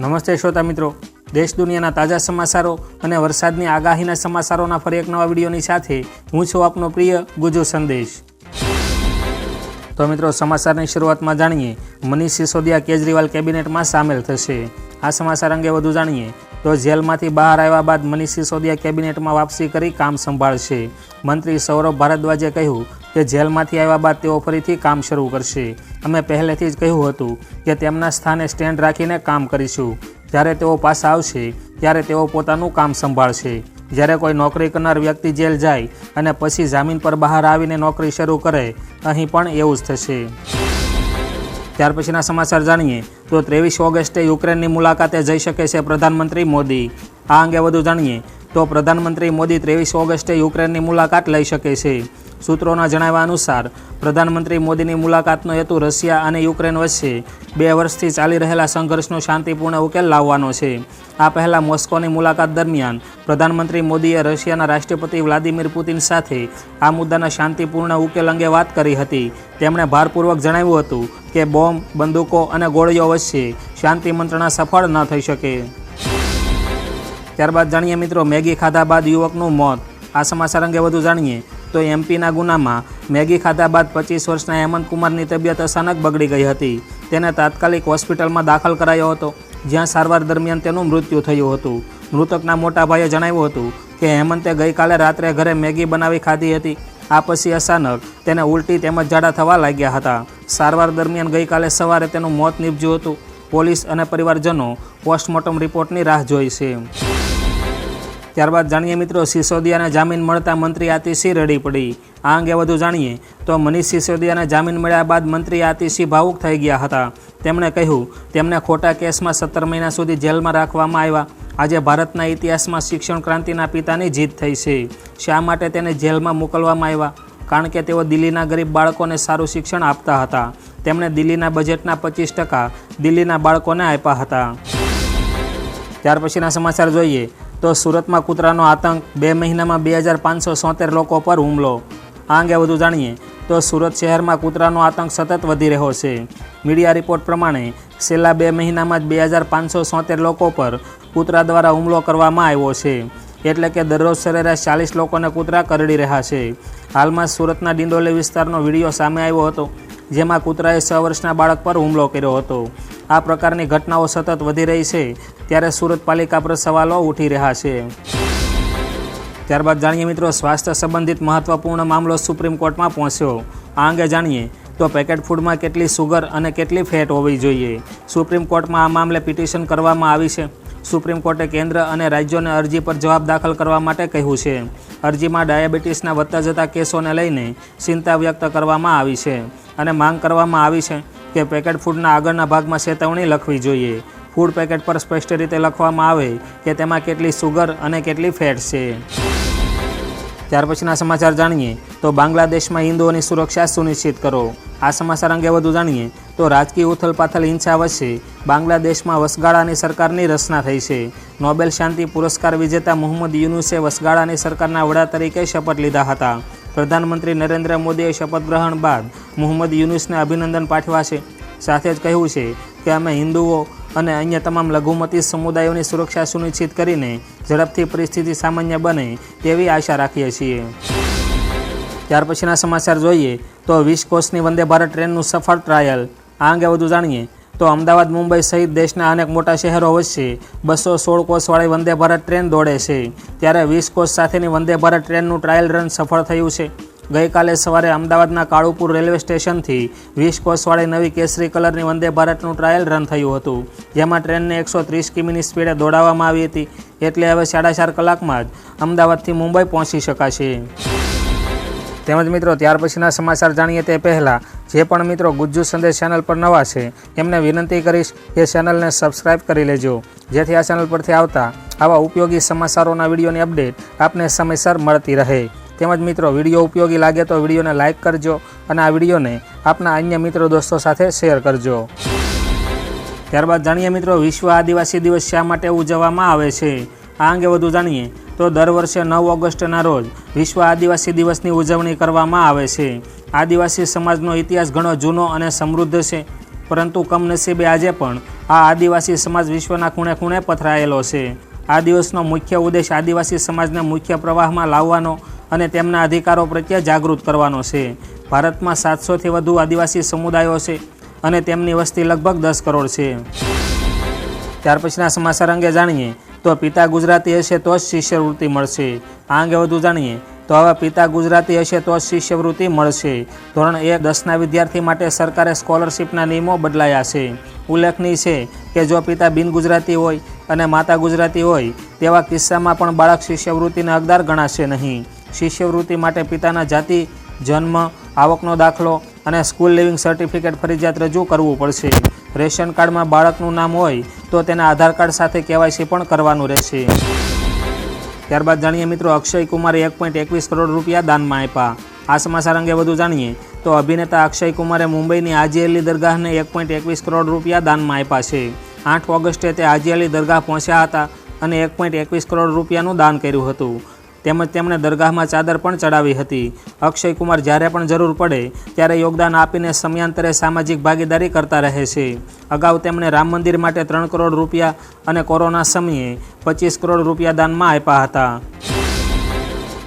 નમસ્તે શ્રોતા મિત્રો. દેશ દુનિયાના તાજા સમાચારો અને વરસાદની આગાહીના સમાચારોના ફરી એક નવા વિડીયોની સાથે હું છું આપનો પ્રિય ગુજુ સંદેશ. તો મિત્રો, સમાચારની શરૂઆતમાં જાણીએ, મનીષ સિસોદિયા કેજરીવાલ કેબિનેટમાં સામેલ થશે. આ સમાચાર અંગે વધુ જાણીએ, તો જેલમાંથી બહાર આવ્યા બાદ મનીષ સિસોદિયા કેબિનેટમાં વાપસી કરી કામ સંભાળશે. મંત્રી સૌરભ ભારદ્વાજે કહ્યું કે જેલમાંથી આવ્યા બાદ તેઓ ફરીથી કામ શરૂ કરશે. અમે પહેલેથી જ કહ્યું હતું કે તેમના સ્થાને સ્ટેન્ડ રાખીને કામ કરીશું. જ્યારે તેઓ પાછા આવશે, ત્યારે તેઓ પોતાનું કામ સંભાળશે. જ્યારે કોઈ નોકરી કરનાર વ્યક્તિ જેલ જાય અને પછી જામીન પર બહાર આવીને નોકરી શરૂ કરે, અહીં પણ એવું જ થશે. ત્યાર પછીના સમાચાર જાણીએ તો ત્રેવીસ ઓગસ્ટે યુક્રેનની મુલાકાતે જઈ શકે છે પ્રધાનમંત્રી મોદી. આ અંગે વધુ જાણીએ તો પ્રધાનમંત્રી મોદી ત્રેવીસ ઓગસ્ટે યુક્રેનની મુલાકાત લઈ શકે છે. સૂત્રોના જણાવ્યા અનુસાર, પ્રધાનમંત્રી મોદીની મુલાકાતનો હેતુ રશિયા અને યુક્રેન વચ્ચે બે વર્ષથી ચાલી રહેલા સંઘર્ષનો શાંતિપૂર્ણ ઉકેલ લાવવાનો છે. આ પહેલાં મોસ્કોની મુલાકાત દરમિયાન પ્રધાનમંત્રી મોદીએ રશિયાના રાષ્ટ્રપતિ વ્લાદિમીર પુતિન સાથે આ મુદ્દાના શાંતિપૂર્ણ ઉકેલ અંગે વાત કરી હતી. તેમણે ભારપૂર્વક જણાવ્યું હતું કે બોમ્બ, બંદૂકો અને ગોળીઓ વચ્ચે શાંતિ મંત્રણા સફળ ન થઈ શકે. ત્યારબાદ જાણીએ મિત્રો, મેગી ખાધા બાદ યુવકનું મોત. આ સમાચાર અંગે વધુ જાણીએ તો એમપીના ગુનામાં મેગી ખાધા બાદ પચીસ વર્ષના હેમંત કુમારની તબિયત અચાનક બગડી ગઈ હતી. તેને તાત્કાલિક હોસ્પિટલમાં દાખલ કરાયો હતો, જ્યાં સારવાર દરમિયાન તેનું મૃત્યુ થયું હતું. મૃતકના મોટા ભાઈએ જણાવ્યું હતું કે હેમંતે ગઈકાલે રાત્રે ઘરે મેગી બનાવી ખાધી હતી. આ પછી અચાનક તેને ઉલટી તેમજ ઝાડા થવા લાગ્યા હતા. સારવાર દરમિયાન ગઈકાલે સવારે તેનું મોત નીપજ્યું હતું. પોલીસ અને પરિવારજનો પોસ્ટમોર્ટમ રિપોર્ટની રાહ જોઈ છે. ત્યારબાદ જાણીએ મિત્રો, સિસોદિયાને જામીન મળતા મંત્રી આતિશી રડી પડી. આ અંગે વધુ જાણીએ તો મનીષ સિસોદિયાને જામીન મળ્યા બાદ મંત્રી આતિશી ભાવુક થઈ ગયા હતા. તેમણે કહ્યું, તેમને ખોટા કેસમાં સત્તર મહિના સુધી જેલમાં રાખવામાં આવ્યા. આજે ભારતના ઇતિહાસમાં શિક્ષણ ક્રાંતિના પિતાની જીત થઈ છે. શા માટે તેને જેલમાં મોકલવામાં આવ્યા? કારણ કે તેઓ દિલ્હીના ગરીબ બાળકોને સારું શિક્ષણ આપતા હતા. તેમણે દિલ્હીના બજેટના પચીસ ટકા દિલ્હીના બાળકોને આપ્યા હતા. ત્યાર પછીના સમાચાર જોઈએ. તો સુરતમાં કૂતરાનો આતંક. બે મહિનામાં બે હજાર પાંચસો સોતેર લોકો પર હુમલો. આ અંગે વધુ જાણીએ તો સુરત શહેરમાં કૂતરાનો આતંક સતત વધી રહ્યો છે. મીડિયા રિપોર્ટ પ્રમાણે છેલ્લા બે મહિનામાં જ બે હજાર પાંચસો સોતેર લોકો પર કૂતરા દ્વારા હુમલો કરવામાં આવ્યો છે. એટલે કે દરરોજ સરેરાશ ચાલીસ લોકોને કૂતરા કરડી રહ્યા છે. હાલમાં સુરતના ડિંડોલી વિસ્તારનો વીડિયો સામે આવ્યો હતો. જેમાં કૂતરાએ છ વર્ષના બાળક પર હુમલો કર્યો હતો. આ પ્રકારની ઘટનાઓ સતત વધી રહી છે, ત્યારે સુરત પાલિકા પર સવાલો ઉઠી રહ્યા છે. ત્યારબાદ જાણીએ મિત્રો, સ્વાસ્થ્ય સંબંધિત મહત્વપૂર્ણ મામલો સુપ્રીમ કોર્ટમાં પહોંચ્યો. આ અંગે જાણીએ તો પેકેટ ફૂડમાં કેટલી સુગર અને કેટલી ફેટ હોવી જોઈએ? સુપ્રીમ કોર્ટમાં આ મામલે પિટિશન કરવામાં આવી છે. સુપ્રીમ કોર્ટે કેન્દ્ર અને રાજ્યોને અરજી પર જવાબ દાખલ કરવા માટે કહ્યું છે. અરજીમાં ડાયાબિટીસના વધતા જતા કેસોને લઈને ચિંતા વ્યક્ત કરવામાં આવી છે. અને માંગ કરવામાં આવી છે કે પેકેટ ફૂડના આગળના ભાગમાં ચેતવણી લખવી જોઈએ. ફૂડ પેકેટ પર સ્પષ્ટ રીતે લખવામાં આવે કે તેમાં કેટલી સુગર અને કેટલી ફેટ છે. ત્યાર પછીના સમાચાર જાણીએ તો બાંગ્લાદેશમાં હિન્દુઓની સુરક્ષા સુનિશ્ચિત કરો. આ સમાચાર અંગે વધુ જાણીએ તો રાજકીય ઉથલપાથલ હિંસા વચ્ચે બાંગ્લાદેશમાં વસગાળાની સરકારની રચના થઈ છે. નોબેલ શાંતિ પુરસ્કાર વિજેતા મોહમ્મદ યુનુસે વસગાળાની સરકારના વડા તરીકે શપથ લીધા હતા. પ્રધાનમંત્રી નરેન્દ્ર મોદીએ શપથ ગ્રહણ બાદ મોહમ્મદ યુનુસને અભિનંદન પાઠવ્યા છે. સાથે જ કહ્યું છે કે અમે હિન્દુઓ અને અન્ય તમામ લઘુમતી સમુદાયોની સુરક્ષા સુનિશ્ચિત કરીને ઝડપથી પરિસ્થિતિ સામાન્ય બને તેવી આશા રાખીએ છીએ. ત્યાર પછીના સમાચાર જોઈએ તો વીસ કોષની વંદે ભારત ટ્રેનનું સફળ ટ્રાયલ. આ અંગે વધુ જાણીએ તો અમદાવાદ, મુંબઈ સહિત દેશના અનેક મોટા શહેરો વચ્ચે બસો સોળ કોચવાળી વંદે ભારત ટ્રેન દોડે છે. ત્યારે વીસ કોચ સાથેની વંદે ભારત ટ્રેનનું ટ્રાયલ રન સફળ થયું છે. ગઈકાલે સવારે અમદાવાદના કાળુપુર રેલવે સ્ટેશનથી વીસ કોચવાળી નવી કેસરી કલરની વંદે ભારતનું ટ્રાયલ રન થયું હતું. જેમાં ટ્રેનને એકસો ત્રીસ કિમીની સ્પીડે દોડાવવામાં આવી હતી. એટલે હવે સાડા ચાર કલાકમાં જ અમદાવાદથી મુંબઈ પહોંચી શકાશે. તેમજ મિત્રો, ત્યાર પછીના સમાચાર જાણીએ તે પહેલાં, જે પણ મિત્રો ગુજ્જુ સંદેશ ચેનલ પર નવા છે, એમને વિનંતી કરીશ કે ચેનલને સબસ્ક્રાઇબ કરી લેજો. જેથી આ ચેનલ પરથી આવતા આવા ઉપયોગી સમાચારોના વિડીયોની અપડેટ આપને સમયસર મળતી રહે. તેમજ મિત્રો, વીડિયો ઉપયોગી લાગે તો વિડીયોને લાઇક કરજો અને આ વિડીયોને આપના અન્ય મિત્રો દોસ્તો સાથે શેર કરજો. ત્યારબાદ જાણીએ મિત્રો, વિશ્વ આદિવાસી દિવસ શા માટે ઉજવવામાં આવે છે? આ અંગે વધુ જાણીએ તો દર વર્ષે નવ ઓગસ્ટના રોજ વિશ્વ આદિવાસી દિવસની ઉજવણી કરવામાં આવે છે. આદિવાસી સમાજનો ઇતિહાસ ઘણો જૂનો અને સમૃદ્ધ છે, પરંતુ કમનસીબે આજે પણ આ આદિવાસી સમાજ વિશ્વના ખૂણે ખૂણે પથરાયેલો છે. આ દિવસનો મુખ્ય ઉદ્દેશ આદિવાસી સમાજને મુખ્ય પ્રવાહમાં લાવવાનો અને તેમના અધિકારો પ્રત્યે જાગૃત કરવાનો છે. ભારતમાં સાતસોથી વધુ આદિવાસી સમુદાયો છે અને તેમની વસ્તી લગભગ દસ કરોડ છે. ત્યાર પછીના સમાચાર અંગે જાણીએ તો પિતા ગુજરાતી હશે તો જ શિષ્યવૃત્તિ મળશે. આ અંગે વધુ જાણીએ. તો આવા પિતા ગુજરાતી હશે તો જ શિષ્યવૃત્તિ મળશે. ધોરણ એક દસના વિદ્યાર્થી માટે સરકારે સ્કોલરશિપના નિયમો બદલાયા છે. ઉલ્લેખનીય છે કે જો પિતા બિન ગુજરાતી હોય અને માતા ગુજરાતી હોય, તેવા કિસ્સામાં પણ બાળક શિષ્યવૃત્તિને હકદાર ગણાશે નહીં. શિષ્યવૃત્તિ માટે પિતાના જાતિ, જન્મ, આવકનો દાખલો અને સ્કૂલ લિવિંગ સર્ટિફિકેટ ફરજિયાત રજૂ કરવું પડશે. રેશન કાર્ડમાં બાળકનું નામ હોય તો તેના આધાર કાર્ડ સાથે કેવાયસી પણ કરવાનું રહેશે. ત્યારબાદ જાણીએ મિત્રો, અક્ષય કુમારે એક પોઈન્ટ એકવીસ કરોડ રૂપિયા દાનમાં આપ્યા. આ સમાચાર અંગે વધુ જાણીએ તો અભિનેતા અક્ષય કુમારે મુંબઈની હાજી અલી દરગાહને એક પોઈન્ટ એકવીસ કરોડ રૂપિયા દાનમાં આપ્યા છે. આઠ ઓગસ્ટે તે હાજી અલી દરગાહ પહોંચ્યા હતા અને એક પોઈન્ટ એકવીસ કરોડ રૂપિયાનું દાન કર્યું હતું. તેમજ તેમણે દરગાહમાં ચાદર પણ ચડાવી હતી. અક્ષય કુમાર જ્યારે પણ જરૂર પડે, ત્યારે યોગદાન આપીને સમયાંતરે સામાજિક ભાગીદારી કરતા રહે છે. અગાઉ તેમણે રામ મંદિર માટે ત્રણ કરોડ રૂપિયા અને કોરોના સમયે પચીસ કરોડ રૂપિયા દાનમાં આપ્યા હતા.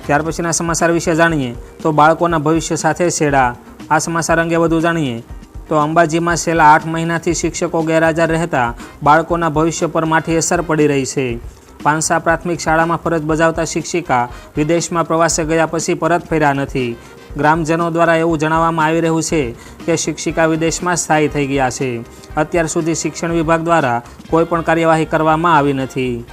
ત્યાર પછીના સમાચાર વિશે જાણીએ, તો બાળકોના ભવિષ્ય સાથે છેડા. આ સમાચાર અંગે વધુ જાણીએ, તો અંબાજીમાં છેલ્લા આઠ મહિનાથી શિક્ષકો ગેરહાજર રહેતા બાળકોના ભવિષ્ય પર માઠી અસર પડી રહી છે. પાંસા પ્રાથમિક શાળામાં ફરજ બજાવતા શિક્ષિકા વિદેશમાં પ્રવાસે ગયા પછી પરત ફર્યા નથી. ગ્રામજનો દ્વારા એવું જણાવવામાં આવી રહ્યું છે કે શિક્ષિકા વિદેશમાં સ્થાયી થઈ ગયા છે. અત્યાર સુધી શિક્ષણ વિભાગ દ્વારા કોઈપણ કાર્યવાહી કરવામાં આવી નથી.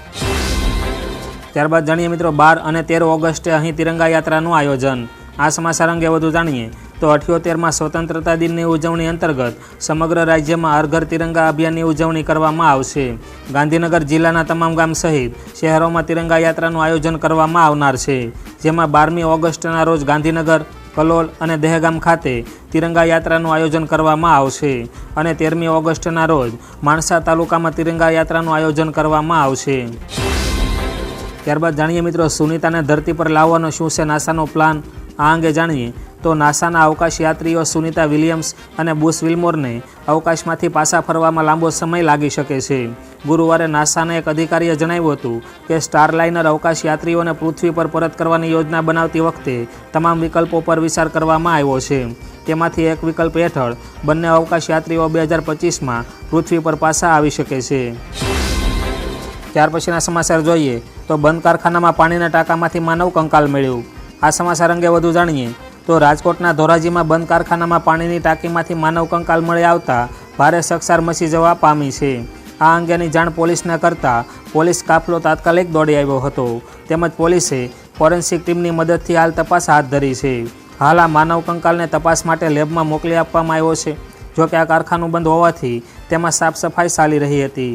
ત્યારબાદ જાણીએ મિત્રો, બાર અને તેર ઓગસ્ટે અહીં તિરંગા યાત્રાનું આયોજન. આ સમાચાર અંગે વધુ જાણીએ તો અઠ્યોતેરમાં સ્વતંત્રતા દિનની ઉજવણી અંતર્ગત સમગ્ર રાજ્યમાં હરઘર તિરંગા અભિયાનની ઉજવણી કરવામાં આવશે. ગાંધીનગર જિલ્લાના તમામ ગામ સહિત શહેરોમાં તિરંગા યાત્રાનું આયોજન કરવામાં આવનાર છે. જેમાં બારમી ઓગસ્ટના રોજ ગાંધીનગર, કલોલ અને દહેગામ ખાતે તિરંગા યાત્રાનું આયોજન કરવામાં આવશે અને તેરમી ઓગસ્ટના રોજ માણસા તાલુકામાં તિરંગા યાત્રાનું આયોજન કરવામાં આવશે. ત્યારબાદ જાણીએ મિત્રો, સુનિતાને ધરતી પર લાવવાનો શું છે નાસાનો પ્લાન? આ અંગે જાણીએ તો નાસાના અવકાશ યાત્રીઓ સુનિતા વિલિયમ્સ અને બુશ વિલ્મોરને અવકાશમાંથી પાછા ફરવામાં લાંબો સમય લાગી શકે છે. ગુરુવારે નાસાના એક અધિકારીએ જણાવ્યું હતું કે સ્ટારલાઇનર અવકાશ યાત્રીઓને પૃથ્વી પર પરત કરવાની યોજના બનાવતી વખતે તમામ વિકલ્પો પર વિચાર કરવામાં આવ્યો છે. તેમાંથી એક વિકલ્પ હેઠળ બંને અવકાશ યાત્રીઓ બે હજાર પચીસમાં પૃથ્વી પર પાછા આવી શકે છે. ત્યાર પછીના સમાચાર જોઈએ તો બંધ કારખાનામાં પાણીના ટાંકામાંથી માનવ કંકાલ મળ્યું. આ સમાચાર અંગે વધુ જાણીએ તો રાજકોટના ધોરાજીમાં બંધ કારખાનામાં પાણીની ટાંકીમાંથી માનવ કંકાલ મળી આવતા ભારે સકસાર મચી જવા પામી છે. આ અંગેની જાણ પોલીસને કરતાં પોલીસ કાફલો તાત્કાલિક દોડી આવ્યો હતો. તેમજ પોલીસે ફોરેન્સિક ટીમની મદદથી હાલ તપાસ હાથ ધરી છે. હાલ આ માનવ કંકાલને તપાસ માટે લેબમાં મોકલી આપવામાં આવ્યો છે. જોકે આ કારખાનું બંધ હોવાથી તેમાં સાફ સફાઈ ચાલી રહી હતી.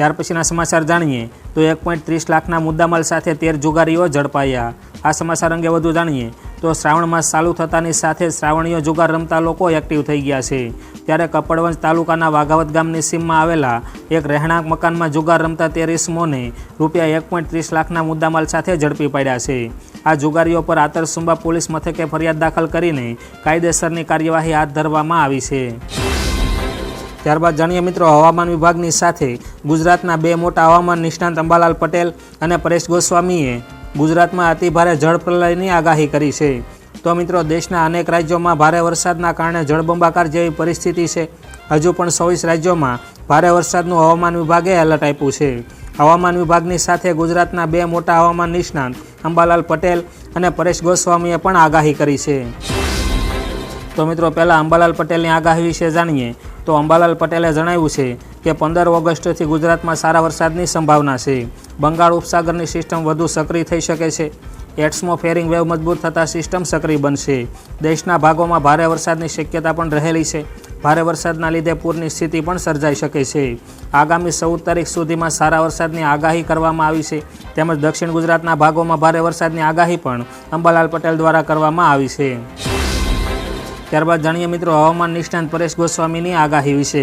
ત્યાર પછીના સમાચાર જાણીએ તો એક પોઈન્ટ ત્રીસ લાખના મુદ્દામાલ સાથે તેર જુગારીઓ ઝડપાયા. આ સમાચાર અંગે વધુ જાણીએ તો શ્રાવણ માસ ચાલુ થતાની સાથે શ્રાવણીઓ જુગાર રમતા લોકો એક્ટિવ થઈ ગયા છે. ત્યારે કપડવંજ તાલુકાના વાઘાવત ગામની સીમમાં આવેલા એક રહેણાંક મકાનમાં જુગાર રમતા તેર ઇસમોને રૂપિયા એક પોઈન્ટ ત્રીસ લાખના મુદ્દામાલ સાથે ઝડપી પાડ્યા છે. આ જુગારીઓ પર આતરસુંબા પોલીસ મથકે ફરિયાદ દાખલ કરીને કાયદેસરની કાર્યવાહી હાથ ધરવામાં આવી છે. ત્યારબાદ જાણીએ મિત્રો હવામાન વિભાગની સાથે ગુજરાતના બે મોટા હવામાન નિષ્ણાંત અંબાલાલ પટેલ અને પરેશ ગોસ્વામીએ ગુજરાતમાં અતિભારે જળપ્રલયની આગાહી કરી છે. તો મિત્રો, દેશના અનેક રાજ્યોમાં ભારે વરસાદના કારણે જળબંબાકાર જેવી પરિસ્થિતિ છે. હજુ પણ ચોવીસ રાજ્યોમાં ભારે વરસાદનું હવામાન વિભાગે એલર્ટ આપ્યું છે. હવામાન વિભાગની સાથે ગુજરાતના બે મોટા હવામાન નિષ્ણાંત અંબાલાલ પટેલ અને પરેશ ગોસ્વામીએ પણ આગાહી કરી છે. તો મિત્રો, પહેલાં અંબાલાલ પટેલની આગાહી વિશે જાણીએ. તો અંબાલાલ પટેલે જણાવ્યું છે કે પંદર ઓગસ્ટથી ગુજરાતમાં સારા વરસાદની સંભાવના છે. બંગાળ ઉપસાગરની સિસ્ટમ વધુ સક્રિય થઈ શકે છે. એટ્સમોફેરિંગ વેવ મજબૂત થતાં સિસ્ટમ સક્રિય બનશે. દેશના ભાગોમાં ભારે વરસાદની શક્યતા પણ રહેલી છે. ભારે વરસાદના લીધે પૂરની સ્થિતિ પણ સર્જાઈ શકે છે. આગામી ચૌદ તારીખ સુધીમાં સારા વરસાદની આગાહી કરવામાં આવી છે. તેમજ દક્ષિણ ગુજરાતના ભાગોમાં ભારે વરસાદની આગાહી પણ અંબાલાલ પટેલ દ્વારા કરવામાં આવી છે. ત્યારબાદ જાણીએ મિત્રો હવામાન નિષ્ણાંત પરેશ ગોસ્વામીની આગાહી વિશે.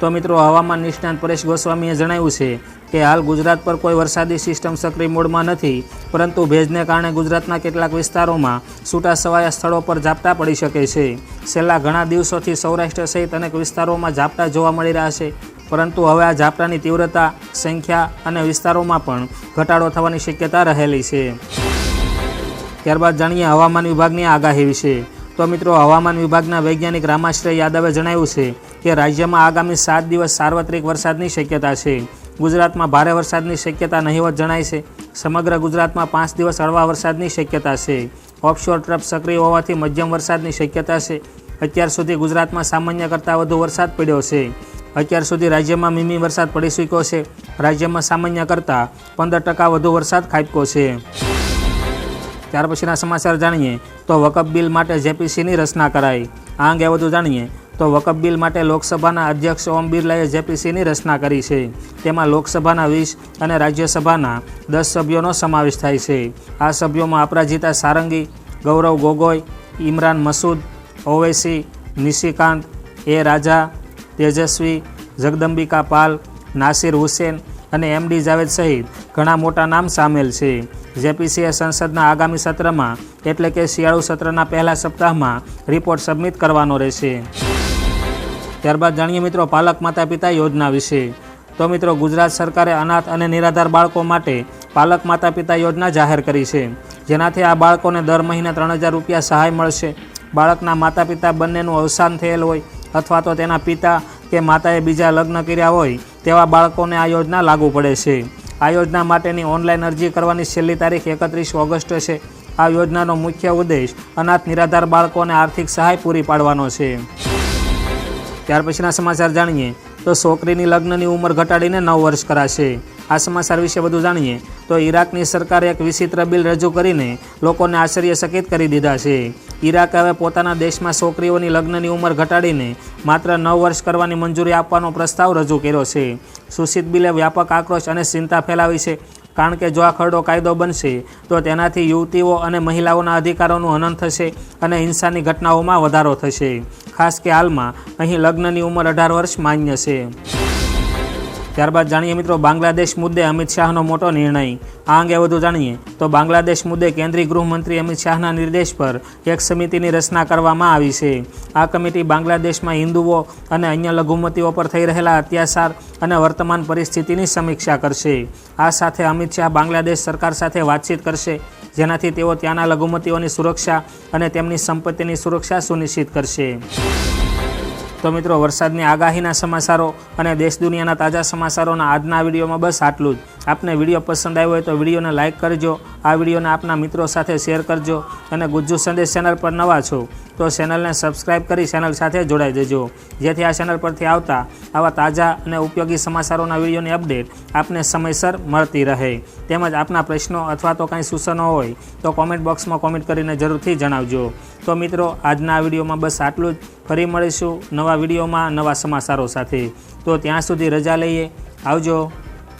તો મિત્રો હવામાન નિષ્ણાંત પરેશ ગોસ્વામીએ જણાવ્યું છે કે હાલ ગુજરાત પર કોઈ વરસાદી સિસ્ટમ સક્રિય મોડમાં નથી, પરંતુ ભેજને કારણે ગુજરાતના કેટલાક વિસ્તારોમાં છૂટાછવાયા સ્થળો પર ઝાપટા પડી શકે છે. છેલ્લા ઘણા દિવસોથી સૌરાષ્ટ્ર સહિત અનેક વિસ્તારોમાં ઝાપટા જોવા મળી રહ્યા છે, પરંતુ હવે આ ઝાપટાની તીવ્રતા, સંખ્યા અને વિસ્તારોમાં પણ ઘટાડો થવાની શક્યતા રહેલી છે. ત્યારબાદ જાણીએ હવામાન વિભાગની આગાહી વિશે. તો મિત્રો, હવામાન વિભાગના વૈજ્ઞાનિક રામાશ્રય યાદવે જણાવ્યું છે કે રાજ્યમાં આગામી સાત દિવસ સાર્વત્રિક વરસાદની શક્યતા છે. ગુજરાતમાં ભારે વરસાદની શક્યતા નહીવત જણાય છે. સમગ્ર ગુજરાતમાં પાંચ દિવસ હળવા વરસાદની શક્યતા છે. ઓફશોર ટ્રફ સક્રિય હોવાથી મધ્યમ વરસાદની શક્યતા છે. અત્યાર સુધી ગુજરાતમાં સામાન્ય કરતાં વધુ વરસાદ પડ્યો છે. અત્યાર સુધી રાજ્યમાં મીમી વરસાદ પડી ચૂક્યો છે. રાજ્યમાં સામાન્ય કરતાં પંદર ટકા વધુ વરસાદ ખાબક્યો છે. ત્યાર પછીના સમાચાર જાણીએ તો વકફ બિલ માટે જેપીસીની રચના કરાઈ. આ અંગે વધુ જાણીએ તો વકફ બિલ માટે લોકસભાના અધ્યક્ષ ઓમ બિરલાએ જેપીસીની રચના કરી છે. તેમાં લોકસભાના વીસ અને રાજ્યસભાના દસ સભ્યોનો સમાવેશ થાય છે. આ સભ્યોમાં અપરાજિતા સારંગી, ગૌરવ ગોગોઈ, ઇમરાન મસૂદ, ઓવૈસી, નિશિકાંત, એ રાજા, તેજસ્વી, જગદંબિકા પાલ, નાસિર હુસેન અને એમડી જાવેદ સહિત ઘણા મોટા નામ સામેલ છે. જેપીસીએ સંસદના આગામી સત્રમાં એટલે કે શિયાળુ સત્રના પહેલા સપ્તાહમાં રિપોર્ટ સબમિટ કરવાનો રહેશે. ત્યારબાદ જાણીએ મિત્રો પાલક માતા પિતા યોજના વિશે. તો મિત્રો ગુજરાત સરકારે અનાથ અને નિરાધાર બાળકો માટે પાલક માતા પિતા યોજના જાહેર કરી છે. જેનાથી આ બાળકોને દર મહિને ત્રણ હજાર રૂપિયા સહાય મળશે. બાળકના માતા પિતા બંનેનું અવસાન થયેલ હોય અથવા તો તેના પિતા કે માતાએ બીજા લગ્ન કર્યા હોય તેવા બાળકોને આ યોજના લાગુ પડે છે. આ યોજના માટેની ઓનલાઈન અરજી કરવાની છેલ્લી તારીખ એકત્રીસ ઓગસ્ટ છે. આ યોજનાનો મુખ્ય ઉદ્દેશ અનાથ, નિરાધાર બાળકોને આર્થિક સહાય પૂરી પાડવાનો છે. ત્યાર પછીના સમાચાર જાણીએ તો છોકરીની લગ્નની ઉંમર ઘટાડીને નવ વર્ષ કરાશે. આ સમાચાર વિશે વધુ જાણીએ તો ઈરાકની સરકારે એક વિચિત્ર બિલ રજૂ કરીને લોકોને આશ્ચર્યચકિત કરી દીધા છે. ઈરાકે હવે પોતાના દેશમાં છોકરીઓની લગ્નની ઉંમર ઘટાડીને માત્ર નવ વર્ષ કરવાની મંજૂરી આપવાનો પ્રસ્તાવ રજૂ કર્યો છે. સુશીત બિલે વ્યાપક આક્રોશ અને ચિંતા ફેલાવી છે. કારણ કે જો આ ખરડો કાયદો બનશે, તો તેનાથી યુવતીઓ અને મહિલાઓના અધિકારોનું હનન થશે અને હિંસાની ઘટનાઓમાં વધારો થશે. ખાસ કે હાલમાં, અહીં લગ્નની ઉંમર અઢાર વર્ષ માન્ય છે. ત્યારબાદ જાણીએ મિત્રો, બાંગ્લાદેશ મુદ્દે અમિત શાહનો મોટો નિર્ણય. આ અંગે વધુ જાણીએ તો બાંગ્લાદેશ મુદ્દે કેન્દ્રીય ગૃહમંત્રી અમિત શાહના નિર્દેશ પર એક સમિતિની રચના કરવામાં આવી છે. આ કમિટી બાંગ્લાદેશમાં હિન્દુઓ અને અન્ય લઘુમતીઓ પર થઈ રહેલા અત્યાચાર અને વર્તમાન પરિસ્થિતિની સમીક્ષા કરશે. આ સાથે અમિત શાહ બાંગ્લાદેશ સરકાર સાથે વાતચીત કરશે, જેનાથી તેઓ ત્યાંના લઘુમતીઓની સુરક્ષા અને તેમની સંપત્તિની સુરક્ષા સુનિશ્ચિત કરશે. તો મિત્રો, વરસાદની આગાહીના સમાચારો અને દેશ દુનિયાના તાજા સમાચારોના આજના વિડીયોમાં બસ આટલું જ. આપને વીડિયો પસંદ આવ્યો હોય તો વિડીયોને લાઇક કરજો, આ વિડીયોને આપના મિત્રો સાથે શેર કરજો અને ગુજ્જુ સંદેશ ચેનલ પર નવા છો તો ચેનલને સબસ્ક્રાઇબ કરી ચેનલ સાથે જોડાઈ દેજો. જેથી આ ચેનલ પરથી આવતા આવા તાજા અને ઉપયોગી સમાચારોના વિડીયોની અપડેટ આપને સમયસર મળતી રહે. તેમજ આપના પ્રશ્નો અથવા તો કાંઈ સૂચનો હોય તો કોમેન્ટ બોક્સમાં કોમેન્ટ કરીને જરૂરથી જણાવજો. તો મિત્રો, આજના વિડીયોમાં બસ આટલું જ. ફરી મળીશું નવા વિડીયોમાં નવા સમાચારો સાથે. તો ત્યાં સુધી રજા લઈએ. આવજો.